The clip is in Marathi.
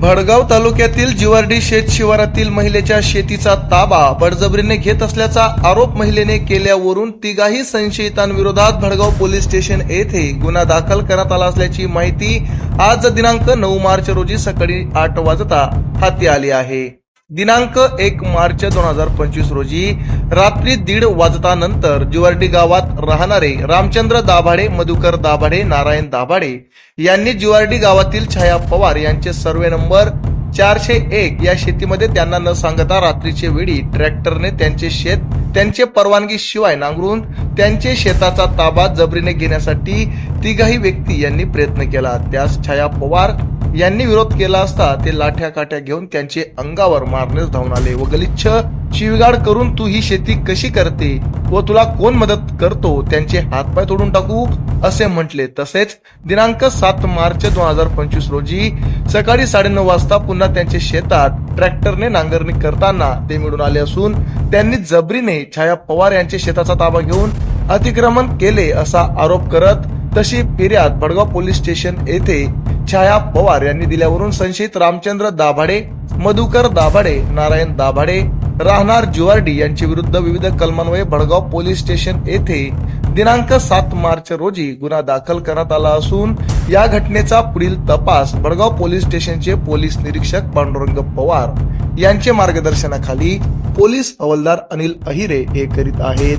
भडगाव तालुक्यातील जिवार्डी शेत शिवारातील महिलेच्या शेतीचा ताबा बळजबरीने घेत असल्याचा आरोप महिलेने केल्यावरून तिघाही संशयितांविरोधात भडगाव पोलीस स्टेशन येथे गुन्हा दाखल करण्यात आला असल्याची माहिती आज दिनांक नऊ मार्च रोजी सकाळी आठ वाजता हाती आली आहे. दिनांक एक मार्च दोन हजार पंचवीस रोजी रात्री दीड वाजतानंतर जिवर्डी गावात राहणारे रामचंद्र दाभाडे मधुकर दाभाडे नारायण दाभाडे यांनी जिवार्डी गावातील छाया पवार यांचे सर्वे नंबर चारशे एक या शेतीमध्ये त्यांना न सांगता रात्रीचे वेळी ट्रॅक्टरने त्यांचे शेत त्यांचे परवानगी शिवाय नांगरून त्यांचे शेताचा ताबा जबरीने घेण्यासाठी तिघाही व्यक्ती यांनी प्रयत्न केला. त्यास छाया पवार यांनी विरोध केला असता ते लाठ्या काठ्या घेऊन त्यांचे अंगावर मारण्यास धावून आले. व गलिच्छ शिवगाड करून तू ही शेती कशी करते? व तुला कोण मदत करतो? त्यांचे हातपाय तोडून टाकू असे म्हटले. तसेच दिनांक सात मार्च दोन हजार पंचवीस रोजी सकाळी साडेनऊ वाजता पुन्हा त्यांचे शेतात ट्रॅक्टरने नांगरणी करताना ते मिळून आले असून त्यांनी जबरीने छाया पवार यांचे शेताचा ताबा घेऊन अतिक्रमण केले असा आरोप करत तशी फिर्याद भडगाव पोलीस स्टेशन येथे छाया पवार यांनी दिल्यावरून संशयित रामचंद्र दाभाडे मधुकर दाभाडे नारायण दाभाडे राहणार जुवार्डी यांच्या विरुद्ध विविध कलमान्वये भडगाव पोलीस स्टेशन येथे दिनांक सात मार्च रोजी गुन्हा दाखल करण्यात आला असून या घटनेचा पुढील तपास भडगाव पोलीस स्टेशनचे पोलीस निरीक्षक पांडुरंग पवार यांचे मार्गदर्शनाखाली पोलीस हवालदार अनिल अहिरे हे करीत आहेत.